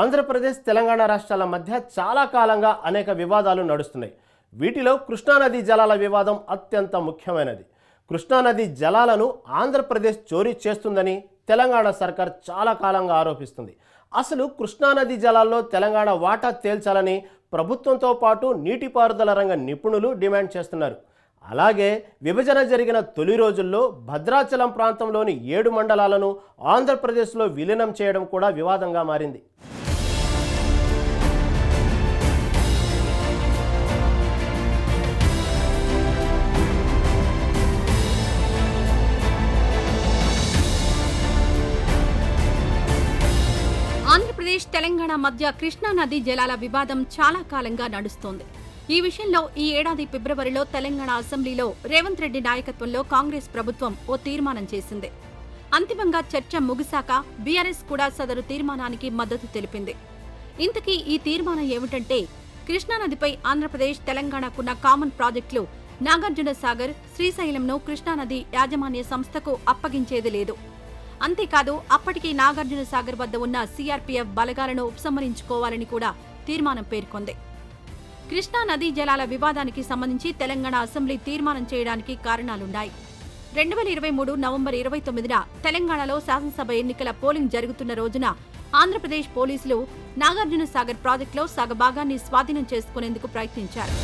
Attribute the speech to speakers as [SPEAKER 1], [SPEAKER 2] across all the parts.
[SPEAKER 1] ఆంధ్రప్రదేశ్ తెలంగాణ రాష్ట్రాల మధ్య చాలా కాలంగా అనేక వివాదాలు నడుస్తున్నాయి. వీటిలో కృష్ణానదీ జలాల వివాదం అత్యంత ముఖ్యమైనది. కృష్ణానది జలాలను ఆంధ్రప్రదేశ్ చోరీ చేస్తుందని తెలంగాణ సర్కార్ చాలా కాలంగా ఆరోపిస్తుంది. అసలు కృష్ణానది జలాల్లో తెలంగాణ వాటా తేల్చాలని ప్రభుత్వంతో పాటు నీటిపారుదల రంగ నిపుణులు డిమాండ్ చేస్తున్నారు. అలాగే విభజన జరిగిన తొలి రోజుల్లో భద్రాచలం ప్రాంతంలోని ఏడు మండలాలను ఆంధ్రప్రదేశ్లో విలీనం చేయడం కూడా వివాదంగా మారింది.
[SPEAKER 2] ఆంధ్రప్రదేశ్ తెలంగాణ మధ్య కృష్ణా నదీ జలాల వివాదం చాలా కాలంగా నడుస్తోంది. ఈ విషయంలో ఈ ఏడాది ఫిబ్రవరిలో తెలంగాణ అసెంబ్లీలో రేవంత్ రెడ్డి నాయకత్వంలో కాంగ్రెస్ ప్రభుత్వం ఓ తీర్మానం చేసింది. అంతిమంగా చర్చ ముగిశాక బీఆర్ఎస్ కూడా సదరు తీర్మానానికి మద్దతు తెలిపింది. ఇంతకీ ఈ తీర్మానం ఏమిటంటే కృష్ణానదిపై ఆంధ్రప్రదేశ్ తెలంగాణకున్న కామన్ ప్రాజెక్టులు నాగార్జున సాగర్ శ్రీశైలంను కృష్ణానది యాజమాన్య సంస్థకు అప్పగించేది లేదు. అంతేకాదు అప్పటికి నాగార్జున సాగర్ వద్ద ఉన్న సీఆర్పీఎఫ్ బలగాలను ఉపసంహరించుకోవాలని కూడా తీర్మానం పేర్కొంది. కృష్ణా నదీ జలాల వివాదానికి సంబంధించి తెలంగాణ అసెంబ్లీ తీర్మానం చేయడానికి కారణాలున్నాయి. రెండు వేల ఇరవై మూడు నవంబర్ ఇరవై తొమ్మిదిన తెలంగాణలో శాసనసభ ఎన్నికల పోలింగ్ జరుగుతున్న రోజున ఆంధ్రప్రదేశ్ పోలీసులు నాగార్జున సాగర్ ప్రాజెక్టులో సగభాగాన్ని స్వాధీనం చేసుకునేందుకు ప్రయత్నించారు.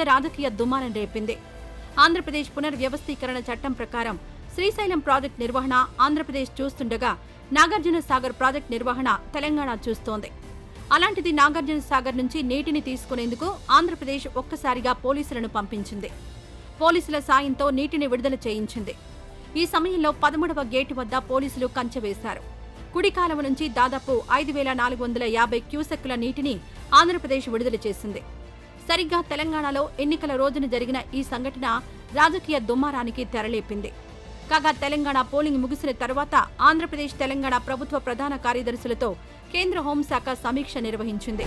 [SPEAKER 2] పెద్ద రాజకీయ దుమారం రేపింది. ఆంధ్రప్రదేశ్ పునర్వ్యవస్థీకరణ చట్టం ప్రకారం శ్రీశైలం ప్రాజెక్ట్ నిర్వహణ ఆంధ్రప్రదేశ్ చూస్తుండగా నాగార్జున సాగర్ ప్రాజెక్ట్ నిర్వహణ తెలంగాణ చూస్తోంది. అలాంటిది నాగార్జున సాగర్ నుంచి నీటిని తీసుకునేందుకు ఆంధ్రప్రదేశ్ ఒక్కసారిగా పోలీసులను పంపించింది. పోలీసుల సాయంతో నీటిని విడుదల చేయించింది. ఈ సమయంలో పదమూడవ గేటు వద్ద పోలీసులు కంచె వేశారు. కుడి కాలువ నుంచి దాదాపు ఐదు వేల నాలుగు వందల యాభై క్యూసెక్కుల నీటిని ఆంధ్రప్రదేశ్ విడుదల చేసింది. సరిగ్గా తెలంగాణలో ఎన్నికల రోజున జరిగిన ఈ సంఘటన రాజకీయ దుమ్మారానికి తెరలేపింది. కాగా తెలంగాణ పోలింగ్ ముగిసిన తర్వాత ఆంధ్రప్రదేశ్ తెలంగాణ ప్రభుత్వ ప్రధాన కార్యదర్శులతో కేంద్ర హోంశాఖ సమీక్ష నిర్వహించింది.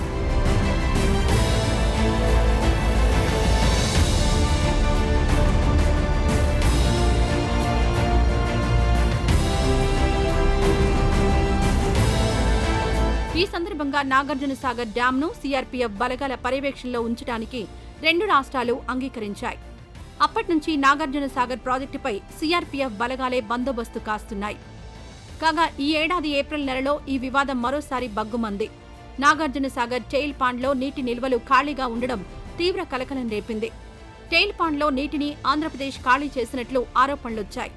[SPEAKER 2] ఈ సందర్భంగా నాగార్జున సాగర్ డ్యాంను సీఆర్పీఎఫ్ బలగాల పర్యవేక్షణలో ఉంచడానికి రెండు రాష్ట్రాలు అంగీకరించాయి. అప్పటి నుంచి నాగార్జున సాగర్ ప్రాజెక్టుపై సీఆర్పీఎఫ్ బలగాలే బందోబస్తు కాస్తున్నాయి. కాగా ఈ ఏడాది ఏప్రిల్ నెలలో ఈ వివాదం మరోసారి బగ్గుమంది నాగార్జున సాగర్ టెయిల్ పాండ్లో నీటి నిల్వలు ఖాళీగా ఉండడం తీవ్ర కలకలం రేపింది. టెయిల్ పాండ్లో నీటిని ఆంధ్రప్రదేశ్ ఖాళీ చేసినట్లు ఆరోపణలొచ్చాయి.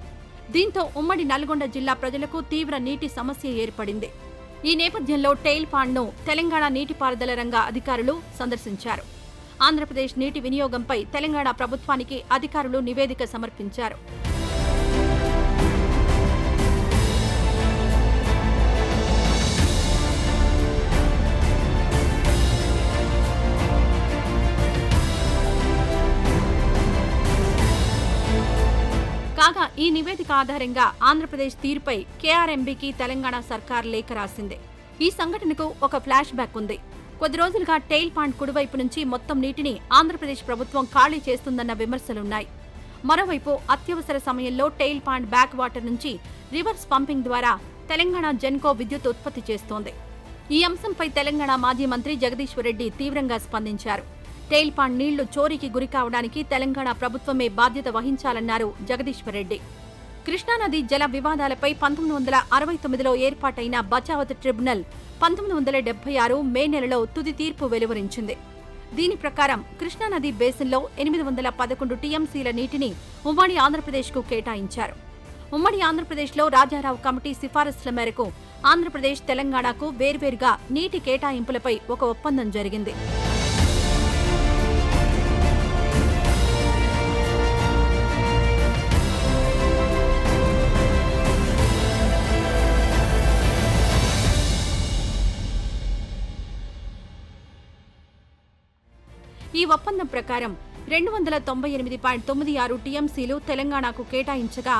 [SPEAKER 2] దీంతో ఉమ్మడి నల్గొండ జిల్లా ప్రజలకు తీవ్ర నీటి సమస్య ఏర్పడింది. ఈ నేపథ్యంలో టెయిల్ పాండ్ను తెలంగాణ నీటిపారుదల రంగ అధికారులు సందర్శించారు. ఆంధ్రప్రదేశ్ నీటి వినియోగంపై తెలంగాణ ప్రభుత్వానికి అధికారులు నివేదిక సమర్పించారు. ఈ నివేదిక ఆధారంగా ఆంధ్రప్రదేశ్ తీరుపై కేఆర్ఎంబీకి తెలంగాణ సర్కార్ లేఖ రాసింది. ఈ సంఘటనకు ఒక ఫ్లాష్ బ్యాక్ ఉంది. కొద్ది రోజులుగా టెయిల్ పాండ్ కుడివైపు నుంచి మొత్తం నీటిని ఆంధ్రప్రదేశ్ ప్రభుత్వం ఖాళీ చేస్తుందన్న విమర్శలున్నాయి. మరోవైపు అత్యవసర సమయంలో టెయిల్ పాండ్ బ్యాక్ వాటర్ నుంచి రివర్స్ పంపింగ్ ద్వారా తెలంగాణ జెన్కో విద్యుత్ ఉత్పత్తి చేస్తోంది. ఈ అంశంపై తెలంగాణ మాజీ మంత్రి జగదీశ్వర్ రెడ్డి తీవ్రంగా స్పందించారు. టెయిల్ పాండ్ నీళ్ళు చోరీకి గురి కావడానికి తెలంగాణ ప్రభుత్వమే బాధ్యత వహించాలన్నారు జగదీశ్వర్ రెడ్డి కృష్ణానది జల వివాదాలపై పంతొమ్మిది వందల అరవై తొమ్మిదిలో ఏర్పాటైన బచావత్ ట్రిబ్యునల్ పంతొమ్మిది వందల డెబ్బై ఆరు మే నెలలో తుది తీర్పు వెలువరించింది. దీని ప్రకారం కృష్ణానది బేసిన్లో ఎనిమిది వందల పదకొండు టీఎంసీల నీటిని ఉమ్మడి ఆంధ్రప్రదేశ్కు కేటాయించారు. ఉమ్మడి ఆంధ్రప్రదేశ్లో రాజారావు కమిటీ సిఫారసుల మేరకు ఆంధ్రప్రదేశ్ తెలంగాణకు వేర్వేరుగా నీటి కేటాయింపులపై ఒక ఒప్పందం జరిగింది. ఒప్పందం ప్రకారం రెండు వందల తొంభై ఎనిమిది పాయింట్ తొమ్మిది ఆరు టీఎంసీలు తెలంగాణకు కేటాయించగా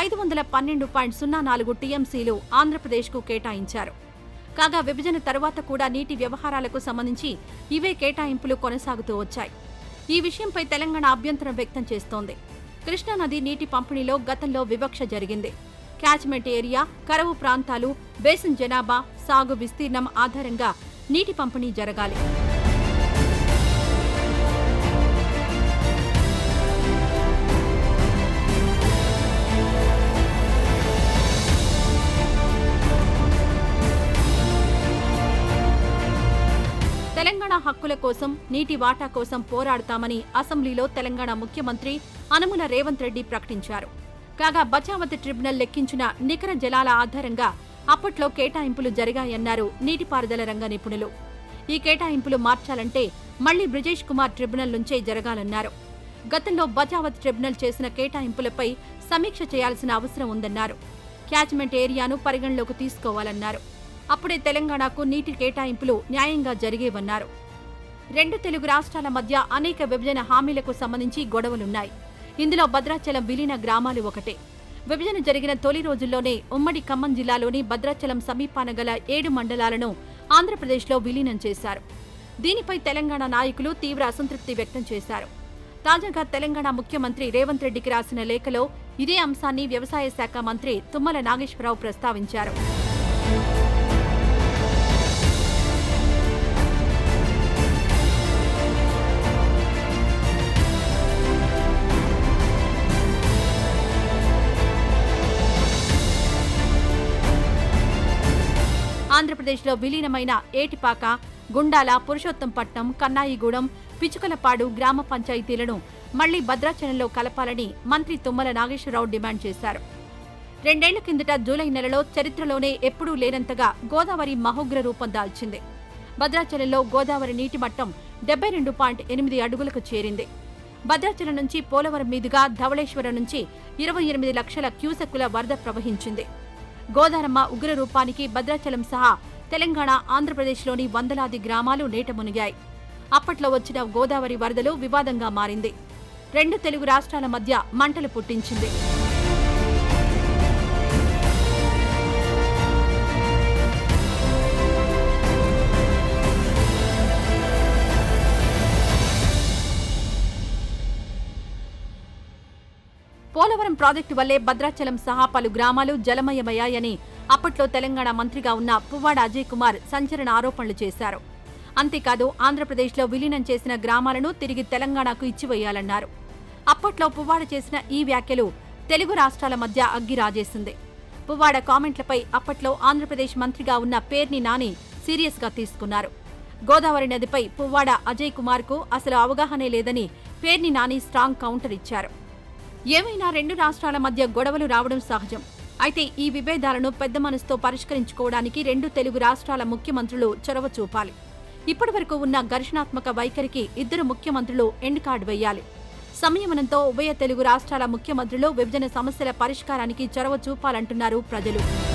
[SPEAKER 2] ఐదు వందల పన్నెండు పాయింట్ సున్నా నాలుగు టీఎంసీలు ఆంధ్రప్రదేశ్కు కేటాయించారు. కాగా విభజన తర్వాత కూడా నీటి వ్యవహారాలకు సంబంధించి ఇవే కేటాయింపులు కొనసాగుతూ వచ్చాయి. ఈ విషయంపై తెలంగాణ అభ్యంతరం వ్యక్తం చేస్తోంది. కృష్ణానది నీటి పంపిణీలో గతంలో వివక్ష జరిగింది. క్యాచ్మెంట్ ఏరియా కరవు ప్రాంతాలు బేసిన్ జనాభా సాగు విస్తీర్ణం ఆధారంగా నీటి పంపిణీ జరగాలి. హక్కుల కోసం నీటి వాటా కోసం పోరాడతామని అసెంబ్లీలో తెలంగాణ ముఖ్యమంత్రి అనుముల రేవంత్ రెడ్డి ప్రకటించారు. కాగా బచావతి ట్రిబ్యునల్ లెక్కించిన నికర జలాల ఆధారంగా అప్పట్లో కేటాయింపులు జరిగాయన్నారు నీటిపారుదల రంగ నిపుణులు. ఈ కేటాయింపులు మార్చాలంటే మళ్ళీ బ్రిజేష్ కుమార్ ట్రిబ్యునల్ నుంచే జరగాలన్నారు. గతంలో బచావత్ ట్రిబ్యునల్ చేసిన కేటాయింపులపై సమీక్ష చేయాల్సిన అవసరం ఉందన్నారు. క్యాచ్మెంట్ ఏరియాను పరిగణలోకి తీసుకోవాలన్నారు. అప్పుడే తెలంగాణకు నీటి కేటాయింపులు న్యాయంగా జరిగేవన్నారు. రెండు తెలుగు రాష్ట్రాల మధ్య అనేక విభజన హామీలకు సంబంధించి గొడవలున్నాయి. ఇందులో భద్రాచలం విలీన గ్రామాలు ఒకటే. విభజన జరిగిన తొలి రోజుల్లోనే ఉమ్మడి ఖమ్మం జిల్లాలోని భద్రాచలం సమీపాన గల ఏడు మండలాలను ఆంధ్రప్రదేశ్లో విలీనం చేశారు. దీనిపై తెలంగాణ నాయకులు తీవ్ర అసంతృప్తి వ్యక్తం చేశారు. తాజాగా తెలంగాణ ముఖ్యమంత్రి రేవంత్ రెడ్డికి రాసిన లేఖలో ఇదే అంశాన్ని వ్యవసాయ శాఖ మంత్రి తుమ్మల నాగేశ్వరరావు ప్రస్తావించారు. ఆంధ్రప్రదేశ్లో విలీనమైన ఏటిపాక గుండాల పురుషోత్తంపట్నం కన్నాయిగూడెం పిచుకలపాడు గ్రామ పంచాయతీలను మళ్ళీ భద్రాచలంలో కలపాలని మంత్రి తుమ్మల నాగేశ్వరరావు డిమాండ్ చేశారు. రెండేళ్ళ కిందట జూలై నెలలో చరిత్రలోనే ఎప్పుడూ లేనంతగా గోదావరి మహోగ్ర రూపం దాల్చింది. భద్రాచలంలో గోదావరి నీటి మట్టం డెబ్బై రెండు పాయింట్ ఎనిమిది అడుగులకు చేరింది. భద్రాచలం నుంచి పోలవరం మీదుగా ధవళేశ్వరం నుంచి ఇరవై ఎనిమిది లక్షల క్యూసెక్కుల వరద ప్రవహించింది. గోదారమ్మ ఉగ్ర రూపానికి భద్రాచలం సహా తెలంగాణ ఆంధ్రప్రదేశ్లోని వందలాది గ్రామాలు నీట మునిగాయి. అప్పట్లో వచ్చిన గోదావరి వరదలు వివాదంగా మారింది. రెండు తెలుగు రాష్ట్రాల మధ్య మంటలు పుట్టించింది. ప్రాజెక్టు వల్లే భద్రాచలం సహా పలు గ్రామాలు జలమయమయ్యాయని అప్పట్లో తెలంగాణ మంత్రిగా ఉన్న పువ్వాడ అజయ్ కుమార్ సంచలన ఆరోపణలు చేశారు. అంతేకాదు ఆంధ్రప్రదేశ్లో విలీనం చేసిన గ్రామాలను తిరిగి తెలంగాణకు ఇచ్చివేయాలన్నారు. అప్పట్లో పువ్వాడ చేసిన ఈ వ్యాఖ్యలు తెలుగు రాష్ట్రాల మధ్య అగ్గి రాజేసింది. పువ్వాడ కామెంట్లపై అప్పట్లో ఆంధ్రప్రదేశ్ మంత్రిగా ఉన్న పేర్ని నాని సీరియస్గా తీసుకున్నారు. గోదావరి నదిపై పువ్వాడ అజయ్ కుమార్కు అసలు అవగాహనే లేదని పేర్ని నాని స్ట్రాంగ్ కౌంటర్ ఇచ్చారు. ఏమైనా రెండు రాష్ట్రాల మధ్య గొడవలు రావడం సహజం. అయితే ఈ విభేదాలను పెద్ద మనసుతో పరిష్కరించుకోవడానికి రెండు తెలుగు రాష్ట్రాల ముఖ్యమంత్రులు చొరవ చూపాలి. ఇప్పటివరకు ఉన్న ఘర్షణాత్మక వైఖరికి ఇద్దరు ముఖ్యమంత్రులు ఎండ్ కార్డు వేయాలి. సంయమనంతో ఉభయ తెలుగు రాష్ట్రాల ముఖ్యమంత్రులు విభజన సమస్యల పరిష్కారానికి చొరవ చూపాలంటున్నారు ప్రజలు.